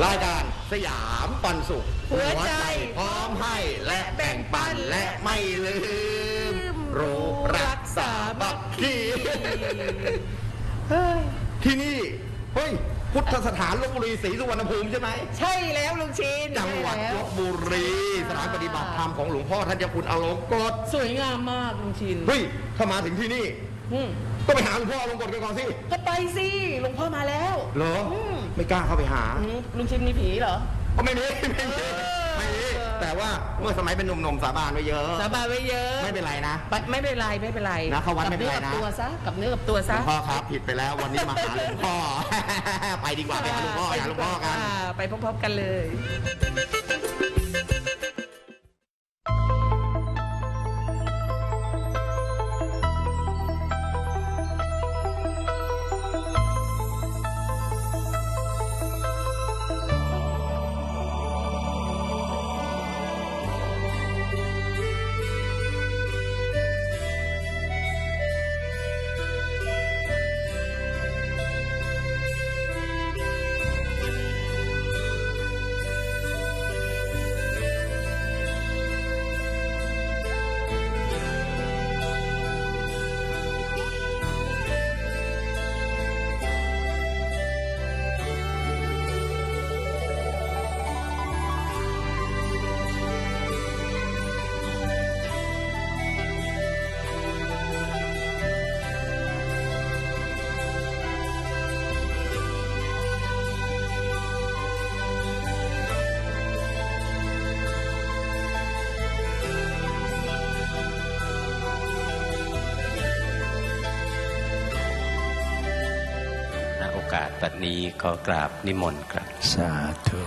ชินรายการสยามปันสุขหัวใจพร้อมให้และแบ่งปันและไม่ลืม รู้รักษาบักคีที่นี่ เฮ้ย พุทธสถานลบบุรีศรีสุวรรณภูมิใช่ไหม ใช่แล้วลุงชินจังหวัดใช่ลแล้วบบุรี สถานปฏิบัติธรรมของหลวงพ่อธัญคุณอโลกฎสวยงามมากลุงชินเฮ้ยถ้ามาถึงที่นี่อืมก็ไปหาหลวงพ่ออลงกฎกันก่อนสิก็ไปสิหลวงพ่อมาแล้วเหรอม ไม่กล้าเข้าไปหา อืมลุงชินมีผีเหรอ ก็ไม่มีไม่มีเออไม่มีแต่ว่าเมื่อสมัยเป็นหนุ่มๆสาบานไว้เยอะ สาบานไว้เยอะไม่เป็นไรนะ ไปไม่เป็นไรไม่เป็นไรนะเข้าวัดไม่เป็นไรนะ กับเนื้อกับตัวซะกับเนื้อกับตัวหลซะวงพ่อครับผิดไปแล้ววันนี้มาหาหลวงพ่อ ไปดีกว่าไปหาหลวงพ่อไปหาหลวงพ่อกันาไปพบๆกันเลย บัดนี้ขอกราบนิมนต์ครับ สาธุ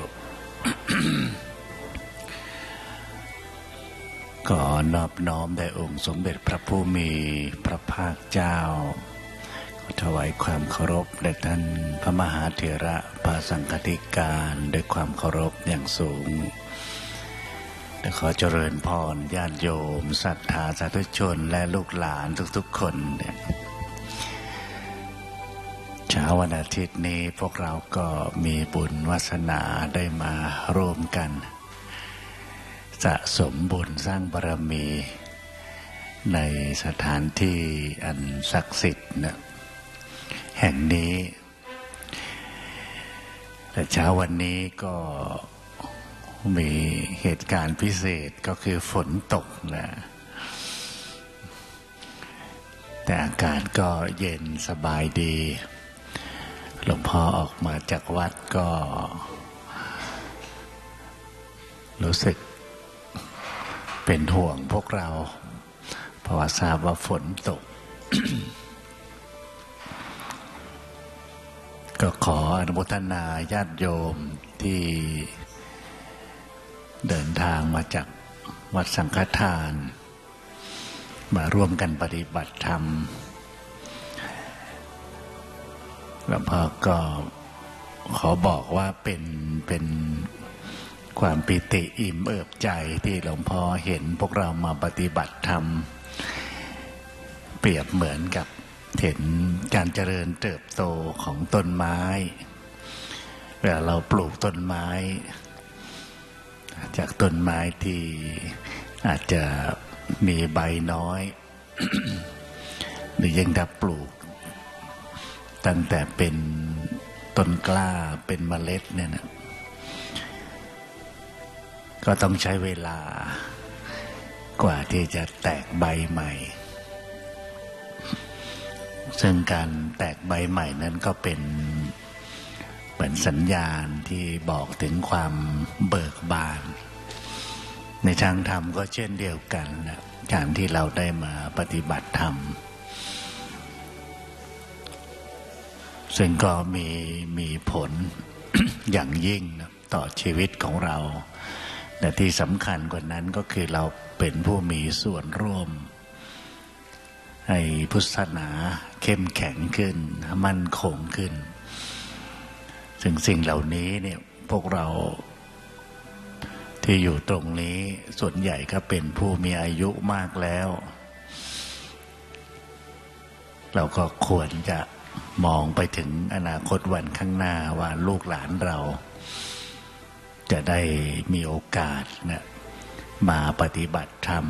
ขอนอบน้อมแด่องค์สมเด็จพระผู้มีพระภาคเจ้าขอถวายความเคารพแด่ท่านพระมหาเถระพระสังฆติการด้วยความเคารพอย่างสูงและขอเจริญพรญาติโยมศรัทธาสาธุชนและลูกหลานทุกๆคนเนี่ย เช้าวันอาทิตย์นี้พวกเราก็มีบุญวาสนาได้มาร่วมกัน สะสมบุญสร้างบารมี ในสถานที่อันศักดิ์สิทธิ์นะแห่งนี้ แต่เช้าวันนี้ก็มีเหตุการณ์พิเศษก็คือฝนตกนะแต่อากาศก็เย็นสบายดี หลวงพ่อออกมาจากวัดก็ รู้สึกเป็นห่วงพวกเรา เพราะว่าทราบว่าฝนตก ก็ขออนุโมทนาญาติโยมที่เดินทางมาจากวัดสังฆทาน มาร่วมกันปฏิบัติธรรม หลวงพ่อก็ขอบอกว่าเป็นเป็นความปิติอิ่มเอิบใจที่หลวงพ่อเห็นพวกเรามาปฏิบัติธรรม เปรียบเหมือนกับเห็นการเจริญเติบโตของต้นไม้เวลาเราปลูกต้นไม้ จากต้นไม้ที่อาจจะมีใบน้อย หรือยังถ้าปลูก ตั้งแต่เป็นต้นกล้าเป็นเมล็ดเนี่ยนะก็ต้องใช้เวลากว่าที่จะแตกใบใหม่ ซึ่งการแตกใบใหม่นั้นก็เป็นเหมือนสัญญาณที่บอกถึงความเบิกบาน ในทางธรรมก็เช่นเดียวกันนะการที่เราได้มาปฏิบัติธรรม ซึ่งก็มีมีผลอย่างยิ่งนะต่อชีวิตของเรา แต่ที่สำคัญกว่านั้นก็คือเราเป็นผู้มีส่วนร่วม ให้พุทธศาสนาเข้มแข็งขึ้น มั่นคงขึ้น ซึ่งสิ่งเหล่านี้เนี่ยพวกเราที่อยู่ตรงนี้ส่วนใหญ่ก็เป็นผู้มีอายุมากแล้ว เราก็ควรจะ มองไปถึงอนาคตวันข้างหน้าว่าลูกหลานเรา จะได้มีโอกาสนะมาปฏิบัติธรรม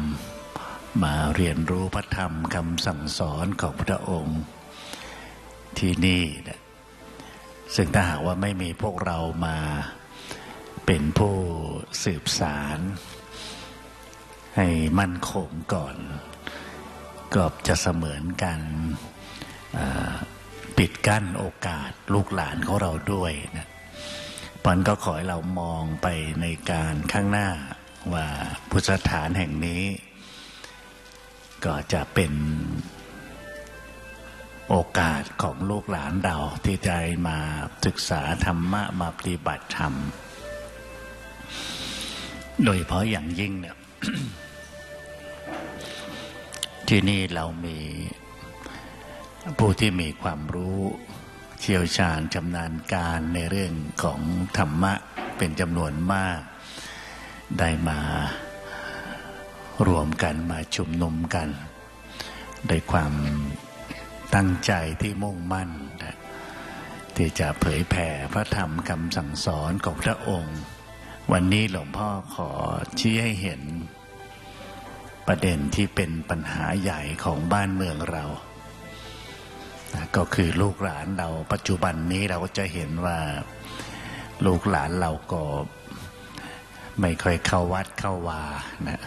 มาเรียนรู้พระธรรมคำสั่งสอนของพระองค์ที่นี่นะซึ่งถ้าหากว่าไม่มีพวกเรามาเป็นผู้สืบสาร ให้มั่นคงก่อน ก็จะเสมือนกันอ่า ปิดกั้นโอกาสลูกหลานของเราด้วยนะปันก็ขอให้เรามองไปในการข้างหน้าว่าพุทธสถานแห่งนี้ ก็จะเป็นโอกาสของลูกหลานเราที่จะมาศึกษาธรรมะมาปฏิบัติธรรม โดยเฉพาะอย่างยิ่งเนี่ยที่นี่เรามี ผู้ที่มีความรู้เชี่ยวชาญชำนาญการในเรื่องของธรรมะเป็นจำนวนมาก ได้มารวมกันมาชุมนุมกันด้วยความตั้งใจที่มุ่งมั่นนะที่จะเผยแผ่พระธรรมคำสั่งสอนของพระองค์ วันนี้หลวงพ่อขอชี้ให้เห็นประเด็นที่เป็นปัญหาใหญ่ของบ้านเมืองเรา ก็คือลูกหลานเราปัจจุบันนี้เราก็จะเห็นว่าลูกหลานเราก็ไม่ค่อยเข้าวัดเข้าวานะ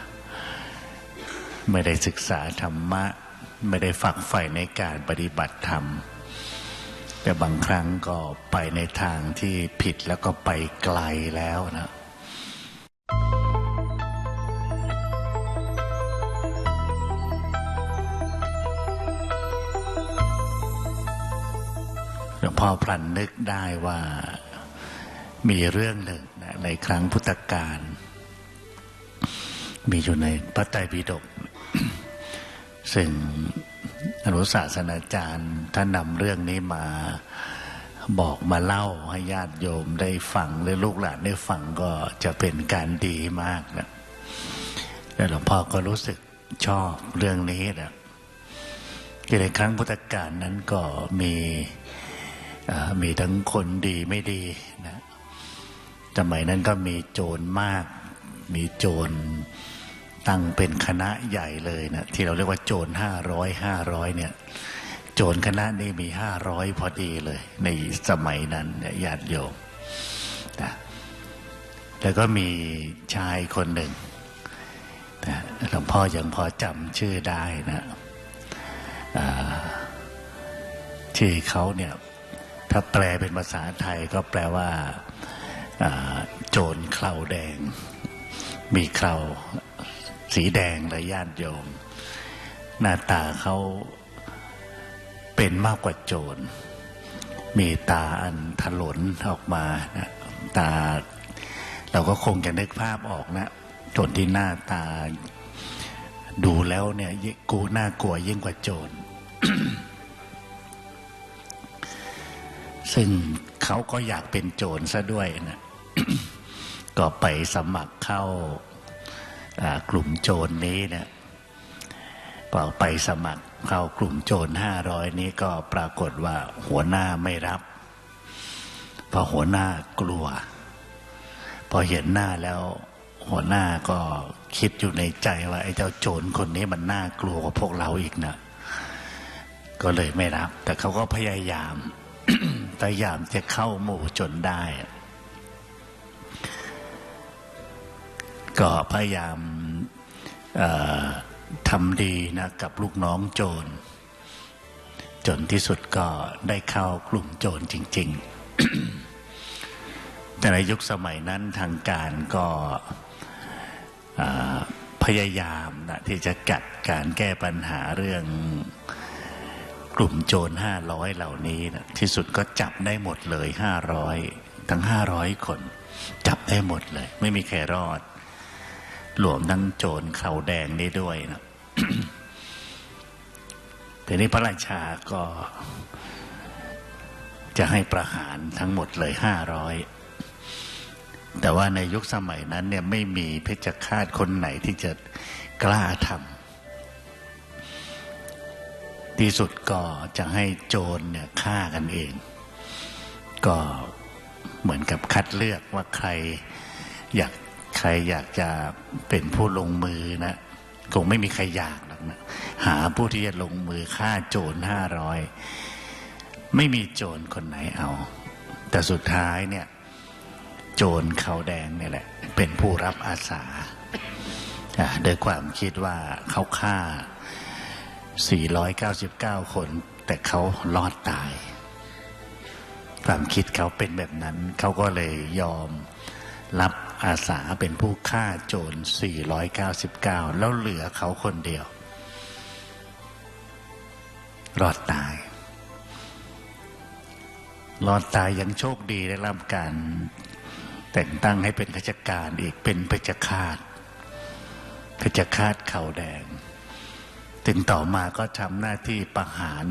ไม่ได้ศึกษาธรรมะ ไม่ได้ฝักใฝ่ในการปฏิบัติธรรม แต่บางครั้งก็ไปในทางที่ผิดแล้วก็ไปไกลแล้วนะ หลวงพ่อพลันนึกได้ว่ามีเรื่องหนึ่งในครั้งพุทธกาลมีอยู่ในพระไตรปิฎกซึ่งอนุศาสนาจารย์ท่านนำเรื่องนี้มาบอกมาเล่าให้ญาติโยมได้ฟังหรือลูกหลานได้ฟังก็จะเป็นการดีมากนะแล้วหลวงพ่อก็รู้สึกชอบเรื่องนี้นะที่ในครั้งพุทธกาลนั้นก็มี มีทั้งคนดีไม่ดีนะสมัยนั้นก็มีโจรมาก มีโจรตั้งเป็นคณะใหญ่เลยนะที่เราเรียกว่าโจรห้าร้อยห้าร้อยเนี่ย โจรคณะนี้มีห้าร้อยพอดีเลย ในสมัยนั้นเนี่ยญาติโยมนะแล้วก็มีชายคนหนึ่งนะหลวงพ่อยังพอจำชื่อได้นะอ่าที่เขาเนี่ย ถ้าแปลเป็นภาษาไทยก็แปลว่าโจรเคราแดง มีเคราสีแดงเลยญาติโยม หน้าตาเขาเป็นมากกว่าโจร มีตาอันถลนออกมานะตา เราก็คงจะนึกภาพออกนะโจรที่หน้าตาดูแล้วเนี่ยกูน่ากลัวยิ่งกว่าโจร ซึ่งเขาก็อยากเป็นโจรซะด้วยนะก็ไปสมัครเข้ากลุ่มโจรนี้เนี่ยพอไปสมัครเข้ากลุ่มโจรห้าร้อยนี้ก็ปรากฏว่าหัวหน้าไม่รับเพอหัวหน้ากลัว พอเห็นหน้าแล้ว หัวหน้าก็คิดอยู่ในใจว่าไอ้เจ้าโจรคนนี้มันน่ากลัวกว่าพวกเราอีกนะก็เลยไม่รับ แต่เขาก็พยายาม พยายามจะเข้าหมู่จนได้ ก็พยายามทำดีนะกับลูกน้องโจร จนที่สุดก็ได้เข้ากลุ่มโจรจริง ๆ แต่ในยุคสมัยนั้นทางการก็พยายามนะที่จะกัดการแก้ปัญหาเรื่อง กลุ่มโจรห้าร้อยเหล่านี้นะที่สุดก็จับได้หมดเลยห้าร้อยทั้งห้าร้อยคน จับได้หมดเลย ไม่มีใครรอดหลวมทั้งโจรเขาแดงนี้ด้วยนะทีนี้พระราชาก็ จะให้ประหารทั้งหมดเลยห้าร้อยแต่ว่าในยุคสมัยนั้นเนี่ยไม่มีเพชฌฆาตคนไหนที่จะกล้าทำ ที่สุดก็จะให้โจรเนี่ยฆ่ากันเอง ก็เหมือนกับคัดเลือกว่าใครอยากใครอยากจะเป็นผู้ลงมือนะคงไม่มีใครอยากหรอกนะหาผู้ที่จะลงมือฆ่าโจรห้าร้อยไม่มีโจรคนไหนเอา แต่สุดท้ายเนี่ย โจรเขาวแดงเนี่ยแหละ เป็นผู้รับอาสาอ่าโดยความคิดว่าเขาฆ่า 499 คน แต่เขารอดตาย ความคิดเขาเป็นแบบนั้น เขาก็เลยยอมรับอาสาเป็นผู้ฆ่าโจร 499 แล้วเหลือเขาคนเดียว รอดตาย รอดตายยังโชคดีได้รับการแต่งตั้งให้เป็นข้าราชการอีกเป็นเพชฌฆาตเพชฌฆาตเขาแดง ถึงต่อมาก็ทำหน้าที่ประหาร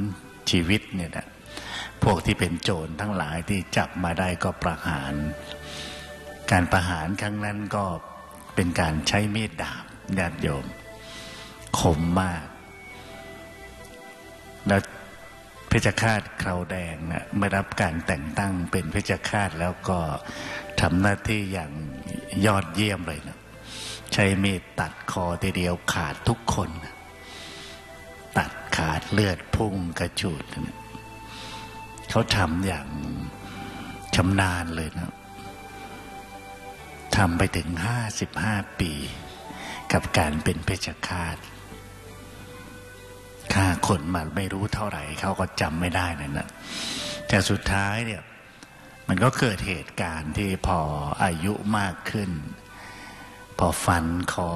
ชีวิตเนี่ยนะพวกที่เป็นโจรทั้งหลายที่จับมาได้ก็ประหาร การประหารครั้งนั้นก็เป็นการใช้มีดดาบญาติโยมคมมาก แล้วเพชฌฆาตคราวแดงนะไม่รับการแต่งตั้งเป็นเพชฌฆาตแล้วก็ทำหน้าที่อย่างยอดเยี่ยมเลยนะใช้มีดตัดคอทีเดียวขาดทุกคนนะ ขาดเลือดพุ่งกระจูดเขาทำอย่างชำนาญเลยนะทำไปถึงห้าสิบห้าปี กับการเป็นเพชฌฆาตฆ่าคนมาไม่รู้เท่าไหร่ เขาก็จำไม่ได้นั่นนะแต่สุดท้ายเนี่ย มันก็เกิดเหตุการณ์ที่พออายุมากขึ้น พอฟันคอ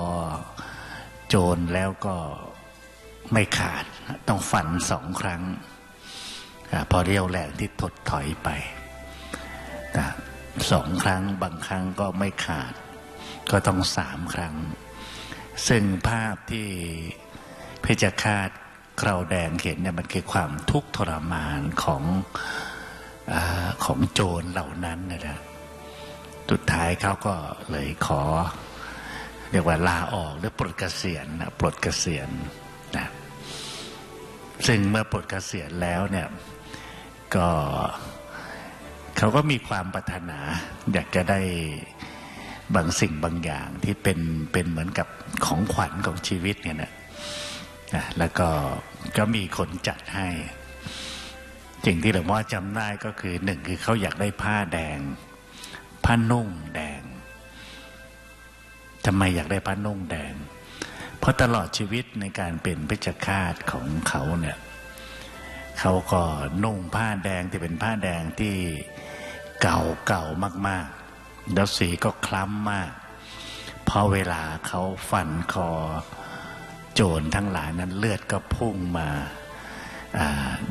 โจรแล้วก็ ไม่ขาดต้องฟันสองครั้งอพอเรียวแรงที่ถดถอยไปสองครั้งบางครั้งก็ไม่ขาด ก็ต้องสามครั้ง ซึ่งภาพที่เพชฌฆาตคราวแดงเห็นเนี่ยมันคือความทุกข์ทรมานของอของโจรเหล่านั้นนะนะสุดท้ายเขาก็เลยขอ เรียกว่าลาออกหรือปลดเกษียณนะปลดเกษียณนะ ซึ่งเมื่อปลดเกษียณแล้วเนี่ยก็เขาก็มีความปรารถนา อยากจะได้บางสิ่งบางอย่างที่เป็นเป็นเหมือนกับของขวัญของชีวิตเนี่ยนะนะแล้วก็ก็มีคนจัดให้สิ่งที่หลวงพ่อจำได้ก็คือหนึ่งคือเขาอยากได้ผ้าแดง ผ้านุ่งแดงทำไมอยากได้ผ้านุ่งแดง เพราะตลอดชีวิตในการเป็นเพชฌฆาตของเขาเนี่ยเขาก็นุ่งผ้าแดงที่เป็นผ้าแดงที่เก่าเก่ามากๆ แล้วสีก็คล้ำมาก พอเวลาเขาฟันคอโจรทั้งหลายนั้นเลือดก็พุ่งมา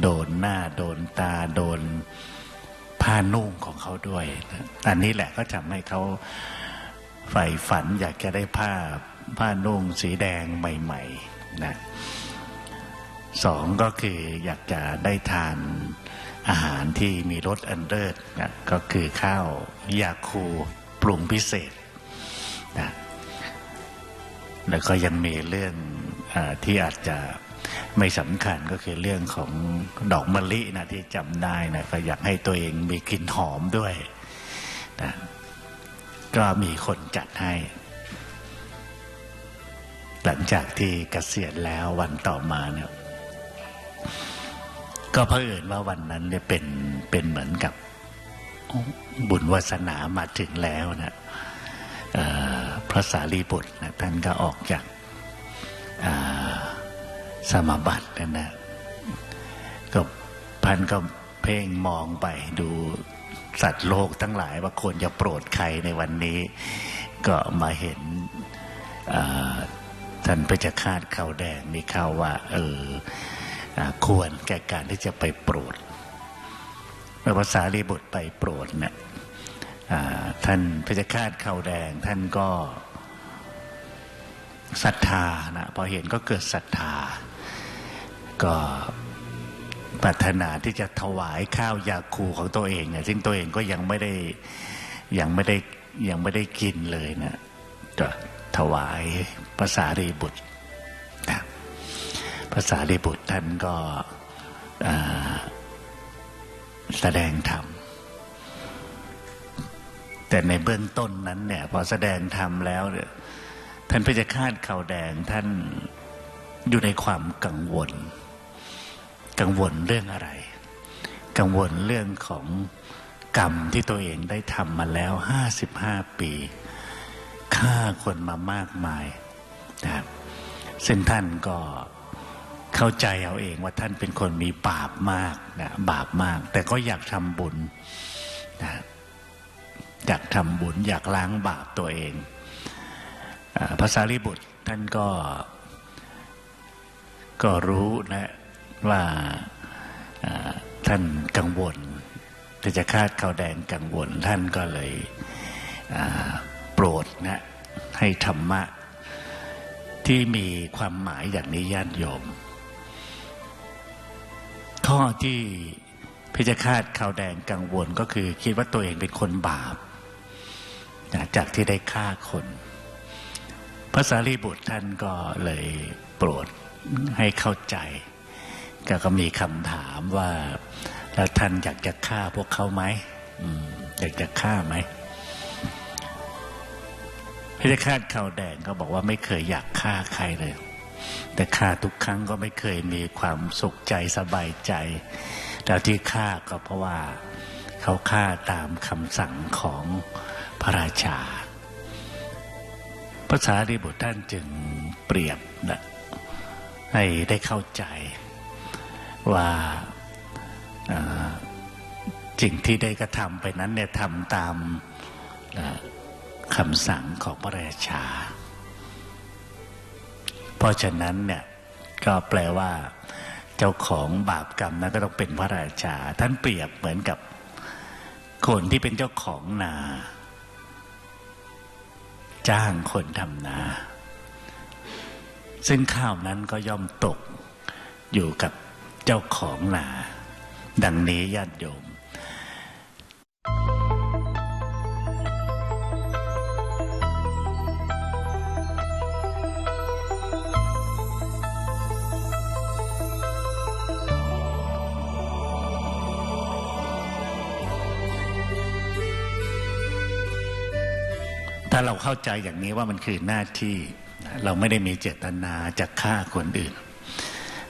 โดนหน้าโดนตาโดนผ้านุ่งของเขาด้วย อันนี้แหละก็ทำให้เขาใฝ่ฝันอยากจะได้ผ้า ผ้านุ่งสีแดงใหม่ๆนะสองก็คืออยากจะได้ทานอาหารที่มีรสอันเลิศนะก็คือข้าวยาคูปรุงพิเศษนะแล้วก็ยังมีเรื่องอที่อาจจะไม่สำคัญก็คือเรื่องของดอกมะลินะที่จำได้นะก็อยากให้ตัวเองมีกลิ่นหอมด้วยนะก็มีคนจัดให้ หลังจากที่เกษียณแล้ววันต่อมาเนี่ยก็เผอิญว่าวันนั้นเนี่ยเป็นเป็นเหมือนกับบุญวาสนามาถึงแล้วนะพระสารีบุตรนะท่านก็ออกจากาสมบัตินะนะก็พันก็เพ่งมองไปดูสัตว์โลกทั้งหลายว่าควรจะโปรดใครในวันนี้ ก็มาเห็นอา ท่านเพชฌฆาตเขาวแดงนี่เข้าว่า เออควรแก่การที่จะไปโปรดเมื่อภาษารีบุตรไปโปรดเนี่ยท่านพระจ้าคาดเขาวแดง ท่านก็ศรัทธานะพอเห็นก็เกิดศรัทธา ก็ปรารถนาที่จะถวายข้าวยาคูของตัวเองเนี่ยซึ่งตัวเองก็ยังไม่ได้ยังไม่ได้ยังไม่ได้กินเลยนะจะ ถวายภาษารีบุตรนะภาษาลิบุตรท่านก็แสดงธรรมแต่ในเบื้องต้นนั้นเนี่ยพอแสดงธรรมแล้วเนี่ยท่านพระเจ้าคาดเขาวแดงท่านอยู่ในความกังวล กังวลเรื่องอะไร กังวลเรื่องของกรรมที่ตัวเองได้ทำมาแล้วห้าสิบห้าปี ฆ่าคนมามากมายนะครับซึ่งท่านก็เข้าใจเอาเองว่าท่านเป็นคนมีบาปมากนะบาปมาก แต่ก็อยากทำบุญนะอยากทำบุญ อยากล้างบาปตัวเองภาษาลิบุตรท่านก็ก็รู้นะว่าท่านกังวลที่จะคาดขาวแดงกังวลท่านก็เลยอ่า โปรดนะให้ธรรมะ ที่มีความหมายอย่างนี้ญาติโยม ข้อที่พิจคาตขาวแดงกังวลก็คือ คิดว่าตัวเองเป็นคนบาปนะจากที่ได้ฆ่าคนพระสารีบุตรท่านก็เลยโปรดให้เข้าใจ ก็ก็มีคำถามว่า แล้วท่านอยากจะฆ่าพวกเขาไหมอยากจะฆ่าไหม พิจคาตขาวแดงก็บอกว่าไม่เคยอยากฆ่าใครเลย แต่ฆ่าทุกครั้งก็ไม่เคยมีความสุขใจสบายใจแล้วที่ฆ่าก็เพราะว่าเขาฆ่าตามคำสั่งของพระราชาภาษารีบุตรท่านจึงเปรียบนะให้ได้เข้าใจว่าสิ่งที่ได้กระทำไปนั้นเนี่ยทำตามา คำสั่งของพระราชา เพราะฉะนั้นเนี่ยก็แปลว่า เจ้าของบาปกรรมนั้นก็ต้องเป็นพระราชา ท่านเปรียบเหมือนกับ คนที่เป็นเจ้าของนา จ้างคนทำนา ซึ่งข้าวนั้นก็ย่อมตกอยู่กับเจ้าของนา ดังนี้ญาติโยมาเราเข้าใจอย่างนี้ว่ามันคือหน้าที่ เราไม่ได้มีเจตนาจะฆ่าคนอื่น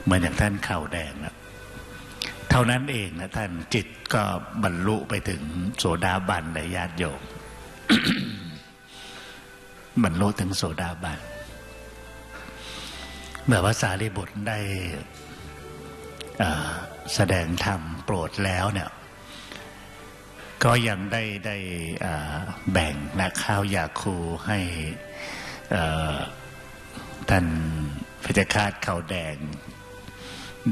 เหมือนอย่างท่านข่าวแดงนะเท่านั้นเองนะท่านจิตก็บรรลุไปถึงโสดาบันในญาติโยมบรรลุถึงโสดาบันเมื่อพระสารีบุตรได้แสดงธรรมโปรดแล้วเนี่ย ก็ยังได้ได้แบ่งนะข้าวยาคูให้ท่านพระเจ้าคาดข้าวแดง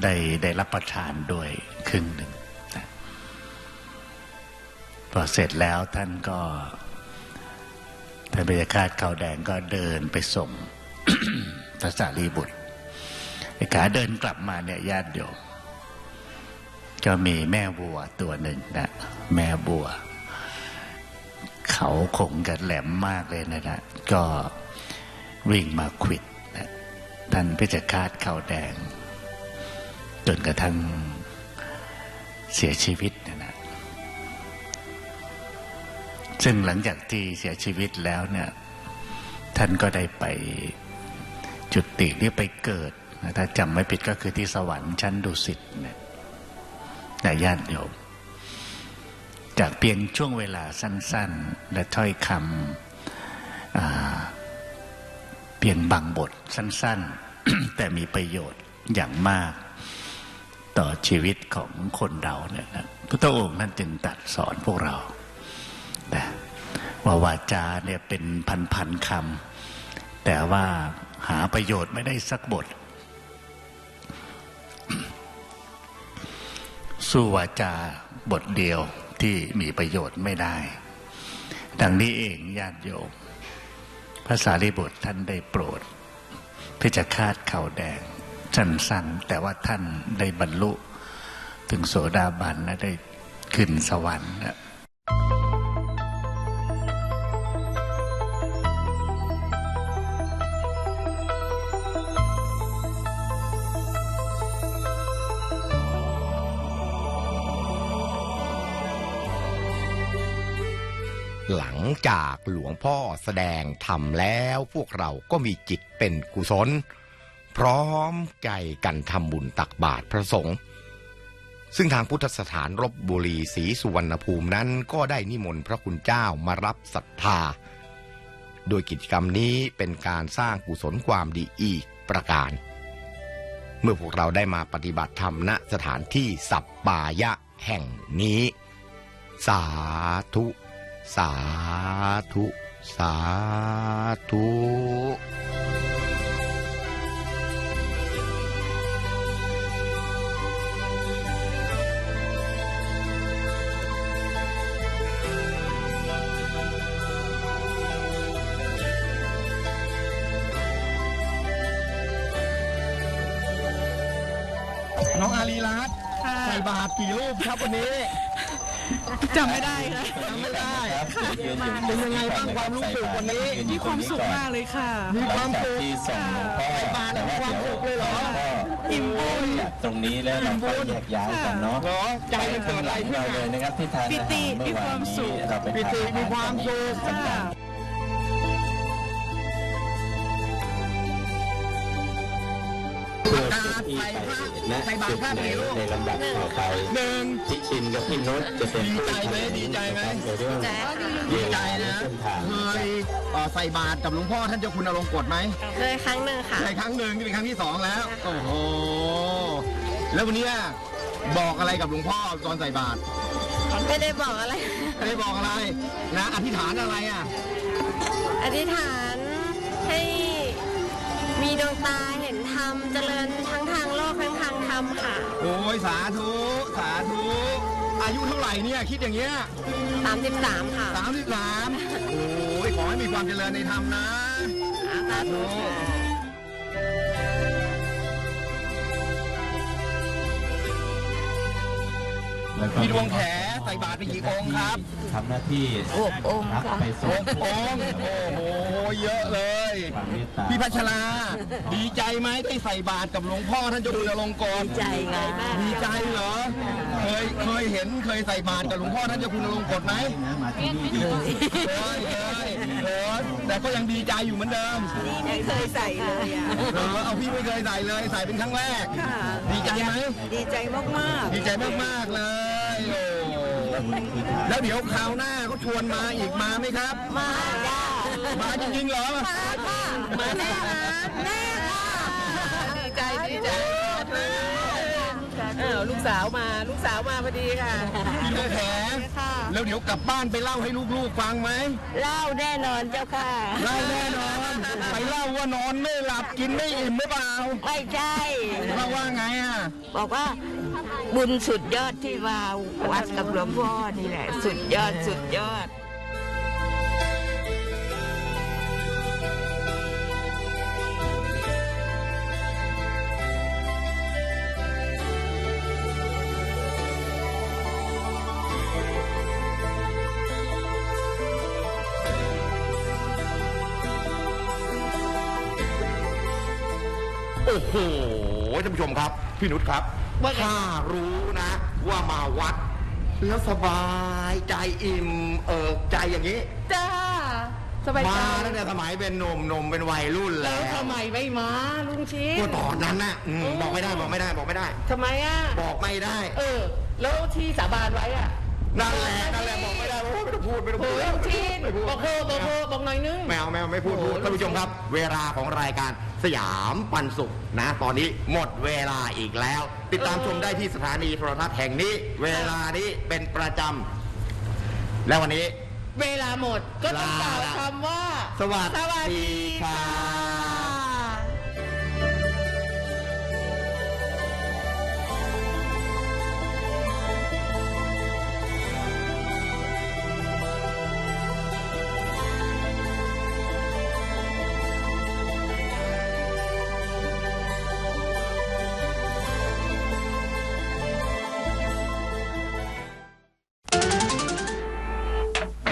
ได้ได้รับประทานด้วยครึ่งหนึ่งพอเสร็จแล้วท่านก็ท่านพระเจ้าคาดข้าวแดงก็เดินไปส่งพระสารีบุตรไอ้ขาเดินกลับมาเนี่ยญาติโยม ก็มีแม่บัวตัวหนึ่งนะแม่บัว เขาคงกันแหลมมากเลยนะนะก็วิ่งมาขวิดนะท่านพิจคาดเขาแดง จนกระทั่งเสียชีวิตนะนะซึ่งหลังจากที่เสียชีวิตแล้วเนี่ย ท่านก็ได้ไปจุดติหรือไปเกิดนะถ้าจำไม่ผิดก็คือที่สวรรค์ชั้นดุสิตเนี่ย แต่ญาติโยมจากเพียงช่วงเวลาสั้น ๆ และถ้อยคำเพียงบางบทสั้น ๆ แต่มีประโยชน์อย่างมาก ต่อชีวิตของคนเราเนี่ยนะพุทธองค์นั่นจึงตัดสอนพวกเรานะว่าวาจาเนี่ยเป็นพันๆคำแต่ว่าหาประโยชน์ไม่ได้สักบท สู้วาจาบทเดียวที่มีประโยชน์ไม่ได้ ดังนี้เองญาติโยมพระสารีบุตรท่านได้โปรดเพื่อจะคาดเข่าแดงสั้นๆแต่ว่าท่านได้บรรลุ ถึงโสดาบันและได้ขึ้นสวรรค์ หลังจากหลวงพ่อแสดงทำแล้วพวกเราก็มีจิตเป็นกุศล พร้อมใจกันทำบุญตักบาตรพระสงฆ์ซึ่งทางพุทธสถานรบบุรีศรีสุวรรณภูมินั้นก็ได้นิมนต์พระคุณเจ้ามารับศรัทธา โดยกิจกรรมนี้เป็นการสร้างกุศลความดีอีกประการ เมื่อพวกเราได้มาปฏิบัติธรรมณสถานที่สัปปายะแห่งนี้ สาธุ สาธุ สาธุน้องอารีรัตน์ใส่บาตรกี่รูปครับวันนี้ จำไม่ได้ค่ะจำไม่ได้เป็นยังไงบ้างความรู้สึกวันนี้มีความสุขมากเลยค่ะมีความสุขที่ส่งหลวงพ่อใส่บาตรมีความสุขเลยเหรออิ่มบุญตรงนี้แล้วเราก็แยกย้ายกันเนาะเหรอใจมันเป็นอะไรขึ้นเราเลยนะครับที่ทานปิติอาหารเมื่อวานมีความสุนี้เราไปปิติมีความสุข ใส่พระใส่บาตรพระกี่รูปในลำดับต่อไปหนึ่งพี่ชินกับพี่นุชจะเป็นดีใจไหมดีใจไหมในเรื่องดีใจนะเคยเอ่อใส่บาตรกับหลวงพ่อท่านเจ้าคุณอลงกฎไหมเคยครั้งหนึ่งค่ะใช่ครั้งหนึ่งนี่เป็นครั้งที่สองแล้วโอ้โหแล้ววันนี้บอกอะไรกับหลวงพ่อตอนใส่บาตรไม่ได้บอกอะไรไม่ได้บอกอะไรนะอธิษฐานอะไรอะอธิษฐานให้มีดวงตาเห็นธรรมเจริญทั้งทางโลกทั้งทางธรรม ค่ะ โอ้ยสาธุสาธุอายุเท่าไหร่เนี่ยคิดอย่างเงี้ย33 ค่ะสามสิบสามโอ้ยขอให้มีความเจริญในธรรมนะสาธุแล้วก็มีดวงแข ใส่บาตรไปกี่องค์ครับทำหน้าที่หกองค์รับค่ะ ไปส่หงกองค์โอ้โหเยอะเลย ความเมตตาพี่พัชรา ดีใจไหมได้ใส่บาตรกับหลวงพ่อท่านเจ้าคุณอลงกรณ์ใจไงมากดีใจเหรอ เคยเคยเห็นเคยใส่บาตรกับหลวงพ่อท่านเจ้าคุณอลงกฎไหม นะมาที่นี่ดีที่สุดเคยเคยเคยแต่ก็ยังดีใจอยู่เหมือนเดิมไม่เคยใส่เลยอะ เออเอาพี่ไม่เคยใส่เลย ใส่เป็นครั้งแรก ดีใจไหม ดีใจมาก ดีใจมาก ๆ เลยโอ้ แล้วเดี๋ยวคราวหน้าเขาชวนมาอีกมาไหมครับๆมาจ้ามาจริงๆเหรอ มาค่ะมาแน่นะแน่ค่ะดีใจดีใจเออลูกสาวมาลูกสาวมาพอดีค่ะพี่เลือแขค่ะแล้วเดี๋ยวกลับบ้านไปเล่าให้ลูกๆฟังไหมเล่าแน่นอนเจ้าค่ะเล่าแน่นอน ไปเล่าว่านอนไม่หลับกินไม่อิ่มหรือเปล่าไม่ใช่เล่าว่าไงอะ บอกว่าบุญสุดยอดที่มาวัดกับหลวงพ่อนี่แหละ สุดยอดสุดยอดโอ้โหท่านผู้ชมครับ พี่นุชครับว่าไง ถ้ารู้นะ ว่ามาวัด แล้วสบายใจอิ่มเอิกใจอย่างนี้จ้าสบายใจมาตั้งแต่สมัยเป็นหนุ่มหนุ่มเป็นวัยรุ่นแล้แล้ววทำไมไม่มาลุงชิน ก็ตอนนั้นน่ะอืมบอกไม่ได้บอกไม่ได้บอกไม่ได้ ทำไมอะ บอกไม่ได้ เออ แล้วที่สาบานไว้อะ นั่นแหละนั่นแหละบอกไม่ได้โอ้ยไม่ต้องพูดไม่ต้องโอ้พูดยลุงชินไม่พูดบอกเธอบอกเธอบอกหน่อยนึง แมวแมวไม่พูดพูดโอ้โหท่านผู้ชมครับ เวลาของรายการสยามปันสุขนะ ตอนนี้หมดเวลาอีกแล้ว ติดตามชมได้ที่สถานีโทรทัศน์แห่งนี้ เวลานี้เป็นประจำและวันนี้ เวลาหมดก็ต้องกล่าวลาละคำว่า สวัสสวัสดีดีคค่ะรับ